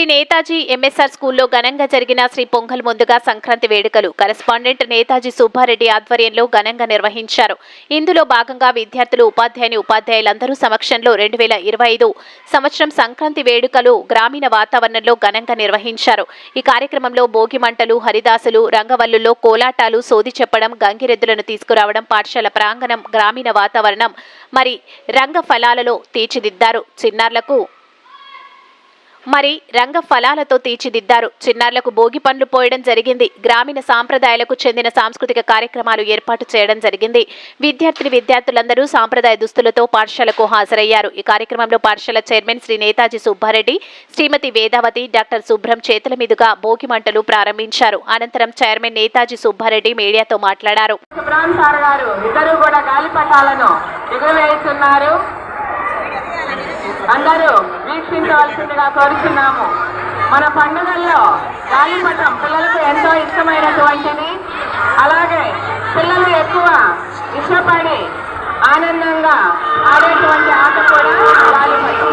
Shri Netaji MSR స్కూల్లో ఘనంగా జరిగిన శ్రీ పొంగల్ ముందుగా సంక్రాంతి వేడుకలు. కరెస్పాండెంట్ నేతాజీ సుబ్బారెడ్డి ఆధ్వర్యంలో ఘనంగా నిర్వహించారు. ఇందులో భాగంగా విద్యార్థులు ఉపాధ్యాయుని ఉపాధ్యాయులందరూ సమక్షంలో రెండు వేల ఇరవై ఐదు సంవత్సరం సంక్రాంతి వేడుకలు గ్రామీణ వాతావరణంలో ఘనంగా నిర్వహించారు. ఈ కార్యక్రమంలో భోగి మంటలు హరిదాసులు రంగవల్లుల్లో కోలాటాలు సోది చెప్పడం గంగిరెద్దులను తీసుకురావడం పాఠశాల ప్రాంగణం గ్రామీణ వాతావరణం మరి రంగ ఫలాలలో తీర్చిదిద్దారు. చిన్నారులకు మరి రంగ ఫలాలతో తీర్చిదిద్దారు. చిన్నారులకు భోగి పండ్లు పోయడం జరిగింది. గ్రామీణ సాంప్రదాయాలకు చెందిన సాంస్కృతిక కార్యక్రమాలు ఏర్పాటు చేయడం జరిగింది. విద్యార్థిని విద్యార్థులందరూ సాంప్రదాయ దుస్తులతో పాఠశాలకు హాజరయ్యారు. ఈ కార్యక్రమంలో పాఠశాల చైర్మన్ శ్రీ నేతాజీ సుబ్బారెడ్డి శ్రీమతి వేదావతి డాక్టర్ శుభ్రం చేతుల మీదుగా భోగి మంటలు ప్రారంభించారు. అనంతరం చైర్మన్ నేతాజీ సుబ్బారెడ్డి మీడియాతో మాట్లాడారు. సార్ గారు ఇద్దరు కూడా గాలిపటాలను ఎగురవేస్తున్నారు. అందరూ వీక్షించవలసిందిగా కోరుచున్నాము. మన పండుగల్లో గాలిపటం పిల్లలకు ఎంతో ఇష్టమైనటువంటిది. అలాగే పిల్లలు ఎక్కువ ఇష్టపడి ఆనందంగా ఆడేటువంటి ఆట కూడా గాలిపటం.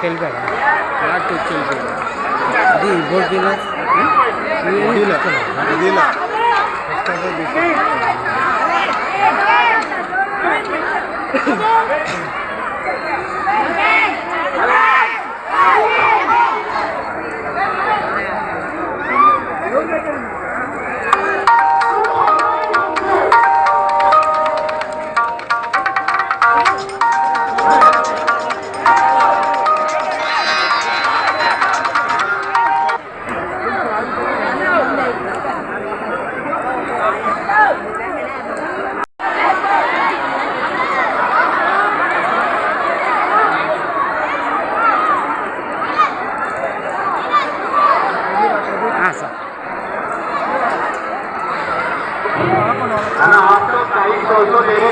খেলবে নাটক চলবে দি ভোট দিলে দিলা দিলা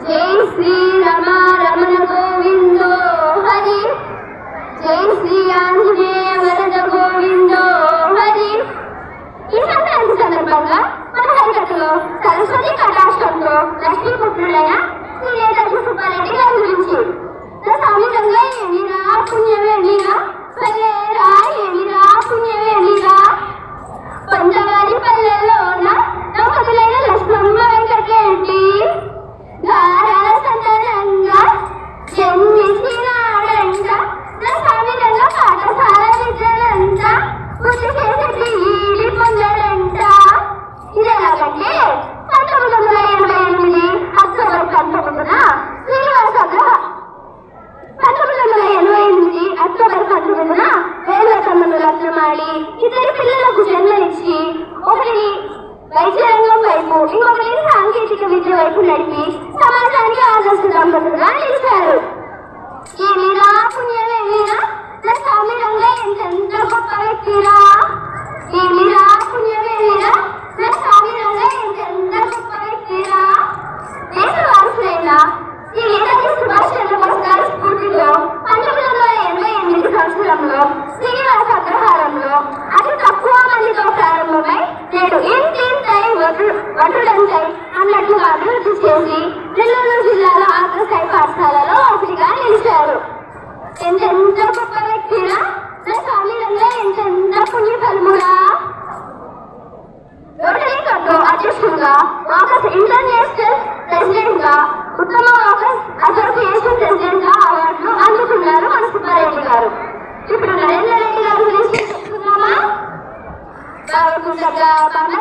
జై శ్రీ రమ రమణ గోవిందో హరి. జై శ్రీ ఆంజనేయ వరద గోవిందో హరి. ఈ సంక్రాంతి సందర్భంగా మన హరికథలో సరస్వతి కటాష్టంతో లక్ష్మీ పుత్రుడైన శ్రీ నేతాజీ సుబ్బారెడ్డి గారి గురించి సామిరంగా ఏమిరా ఇద్దరు పిల్లలకు జన్మనిచ్చి ఒకరిని వైద్య రంగం వైపు ఇంకొకరిని సాంకేతిక విద్య వైపు సమాజానికి ఆదర్శ దంపతులుగా నిలిచారు. ఏమీరా పుణ్యమేమీరా? నా స్వామి రంగా ఎంత గొప్ప వ్యక్తిరా? Yeah.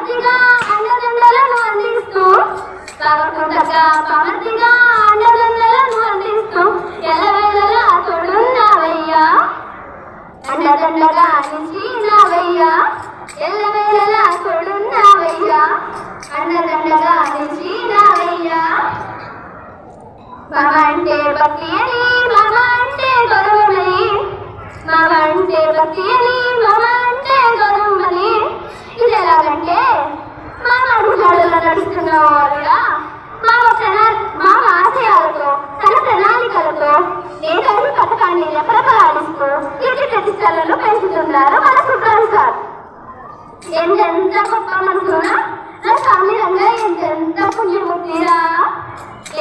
పమతిగా అండదండలను అందిస్తూ బాగుండగా పమతిగా అండదండలను అందిస్తూ ఎలవేళలా తోడున్నావయ్యా. అండదండగా నిలిచినావయ్యా ఎల్లవేళలా తోడున్నావయ్యా. అండదండగా నిలిచినావయ్యా మామ అంటే భక్తి అని మమ అంటే గౌరవమని మమ అంటే భక్తి అని మమ అంటే గౌరవమని ఇది ఎలాగంటే మామ అడుగుజాడల్లో నడుస్తున్న వారుగా మా ప్రణా మామ ఆశయాలతో తన ప్రణాళికలతో నేతలు పథకాన్ని రెపరెపలాడిస్తూ కీర్తి ప్రతిష్టలను పెంచుతున్నారు మన సుబ్రాన్ సార్. ఎంతెంత గొప్ప మనసునా నా స్వామి రంగా ఎంతెంత పుణ్యమూర్తిరా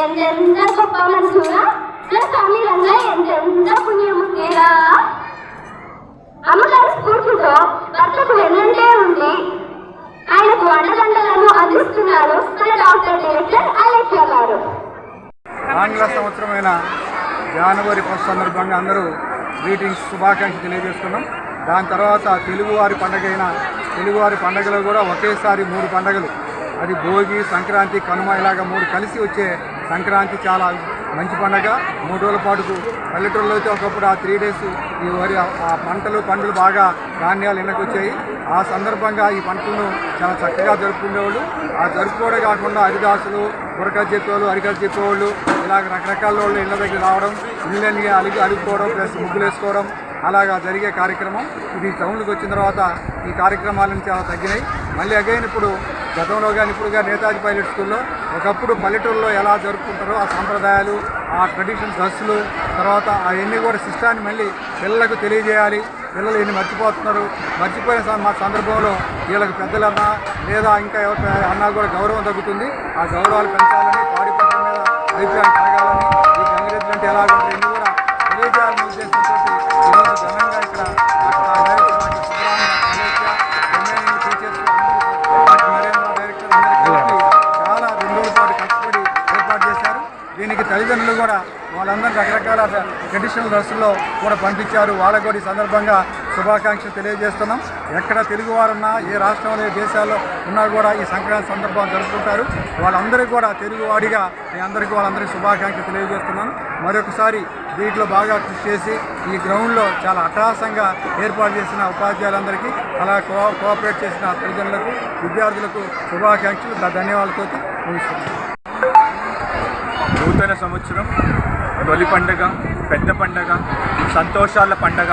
ఎంతెంత గొప్ప మనసునా నా స్వామి రంగా ఎంతెంత పుణ్యమూర్తిరా అమ్మగారి స్ఫూర్తితో భర్తకు వెన్నంటే ఉంది ఆయనకు అండదండలను అందిస్తున్నారు మన డాక్టర్ డైరెక్టర్ అలెక్సా గారు ఆంగ్ల సంవత్సరమైన జనవరి ఫస్ట్ సందర్భంగా అందరూ గ్రీటింగ్స్ శుభాకాంక్షలు తెలియజేస్తున్నాం దాని తర్వాత తెలుగువారి పండగ అయిన తెలుగువారి పండగలో కూడా ఒకేసారి మూడు పండగలు. అది భోగి సంక్రాంతి కనుమ ఇలాగ మూడు కలిసి వచ్చే సంక్రాంతి చాలా మంచి పండగ. మూడు రోజుల పాటుకు పల్లెటూరులో అయితే ఒకప్పుడు ఆ త్రీ డేస్ ఈ వరి ఆ పంటలు పండులు బాగా ధాన్యాలు ఎండకు ఆ సందర్భంగా ఈ పంటలను చాలా చక్కగా జరుపుకునేవాళ్ళు. ఆ జరుపుకోవడం కాకుండా హరిదాసులు బురక చెప్పేవాళ్ళు హరికథ చెప్పేవాళ్ళు ఇలాగ రకరకాల వాళ్ళు ఇళ్ళ దగ్గర రావడం ఇళ్ళని అలిగి అడుక్కోవడం ప్లస్ ముగ్గులు వేసుకోవడం అలాగా జరిగే కార్యక్రమం. ఇది టౌన్లకు వచ్చిన తర్వాత ఈ కార్యక్రమాలను చాలా తగ్గినాయి. మళ్ళీ అగైన్ ఇప్పుడు గతంలో కానీ ఇప్పుడు కానీ నేతాజీ పైలట్ స్కూల్లో ఒకప్పుడు పల్లెటూరులో ఎలా జరుపుకుంటారో ఆ సాంప్రదాయాలు ఆ ట్రెడిషన్ డ్రెస్సులు తర్వాత అవన్నీ కూడా సిస్టాన్ని మళ్ళీ పిల్లలకు తెలియజేయాలి. పిల్లలు ఎన్ని మర్చిపోతున్నారు. మర్చిపోయిన మా సందర్భంలో వీళ్ళకి పెద్దలన్నా లేదా ఇంకా ఎవరి అన్నా కూడా గౌరవం తగ్గుతుంది ఆ గౌరవాలు పెంచాలని పాడి పంటల మీద అభిప్రాయం కలగాలని ఈ గంగిరెద్దులు అంటే ఎలా వాళ్ళందరూ రకరకాల ట్రెడిషనల్ డ్రెస్సుల్లో కూడా పంపించారు. వాళ్ళకు కూడా ఈ సందర్భంగా శుభాకాంక్షలు తెలియజేస్తున్నాం. ఎక్కడ తెలుగువారున్నా ఏ రాష్ట్రంలో ఏ దేశాల్లో ఉన్నా కూడా ఈ సంక్రాంతి సందర్భం జరుపుకుంటారు. వాళ్ళందరికీ కూడా తెలుగువాడిగా మీ అందరికీ వాళ్ళందరికీ శుభాకాంక్షలు తెలియజేస్తున్నాను. మరొకసారి దీంట్లో బాగా కృషి చేసి ఈ గ్రౌండ్లో చాలా అట్టహాసంగా ఏర్పాటు చేసిన ఉపాధ్యాయులందరికీ అలా కో కోఆపరేట్ చేసిన తల్లిదండ్రులకు విద్యార్థులకు శుభాకాంక్షలు. ధన్యవాదాలతో ముగిస్తున్నాను. నూతన సంవత్సరం తొలి పండగ పెద్ద పండగ సంతోషాల పండగ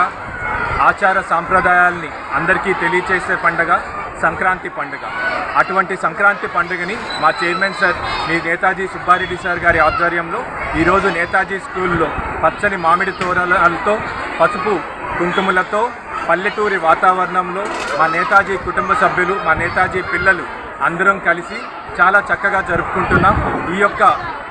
ఆచార సాంప్రదాయాల్ని అందరికీ తెలియచేసే పండగ సంక్రాంతి పండుగ. అటువంటి సంక్రాంతి పండుగని మా చైర్మన్ సార్ మీ నేతాజీ సుబ్బారెడ్డి సార్ గారి ఆధ్వర్యంలో ఈరోజు నేతాజీ స్కూల్లో పచ్చని మామిడి తోరణాలతో పసుపు కుంకుమలతో పల్లెటూరి వాతావరణంలో మా నేతాజీ కుటుంబ సభ్యులు మా నేతాజీ పిల్లలు అందరం కలిసి చాలా చక్కగా జరుపుకుంటున్నాం. ఈ యొక్క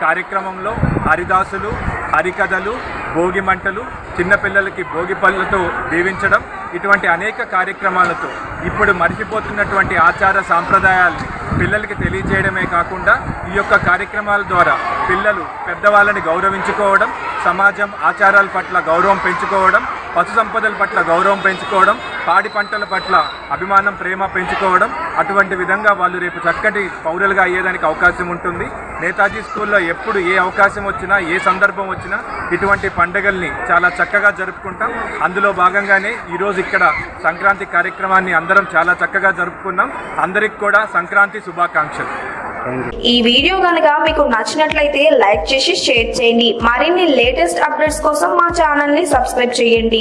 కార్యక్రమంలో హరిదాసులు హరికథలు భోగి మంటలు చిన్నపిల్లలకి భోగి పళ్ళతో దీవించడం ఇటువంటి అనేక కార్యక్రమాలతో ఇప్పుడు మర్చిపోతున్నటువంటి ఆచార సాంప్రదాయాల్ని పిల్లలకి తెలియజేయడమే కాకుండా ఈ యొక్క కార్యక్రమాల ద్వారా పిల్లలు పెద్దవాళ్ళని గౌరవించుకోవడం సమాజం ఆచారాల పట్ల గౌరవం పెంచుకోవడం పశు సంపదల పట్ల గౌరవం పెంచుకోవడం పాడి పంటల పట్ల అభిమానం ప్రేమ పెంచుకోవడం అటువంటి విధంగా వాళ్ళు రేపు చక్కటి పౌరులుగా అయ్యేదానికి అవకాశం ఉంటుంది. నేతాజీ స్కూల్లో ఎప్పుడు ఏ అవకాశం వచ్చినా ఏ సందర్భం వచ్చినా ఇటువంటి పండుగల్ని చాలా చక్కగా జరుపుకుంటాం. అందులో భాగంగానే ఈరోజు ఇక్కడ సంక్రాంతి కార్యక్రమాన్ని అందరం చాలా చక్కగా జరుపుకున్నాం. అందరికి కూడా సంక్రాంతి శుభాకాంక్షలు. ఈ వీడియో కనుక మీకు నచ్చినట్లయితే లైక్ చేసి షేర్ చేయండి. మరిన్ని లేటెస్ట్ అప్డేట్స్ కోసం మా ఛానల్ని సబ్స్క్రైబ్ చేయండి.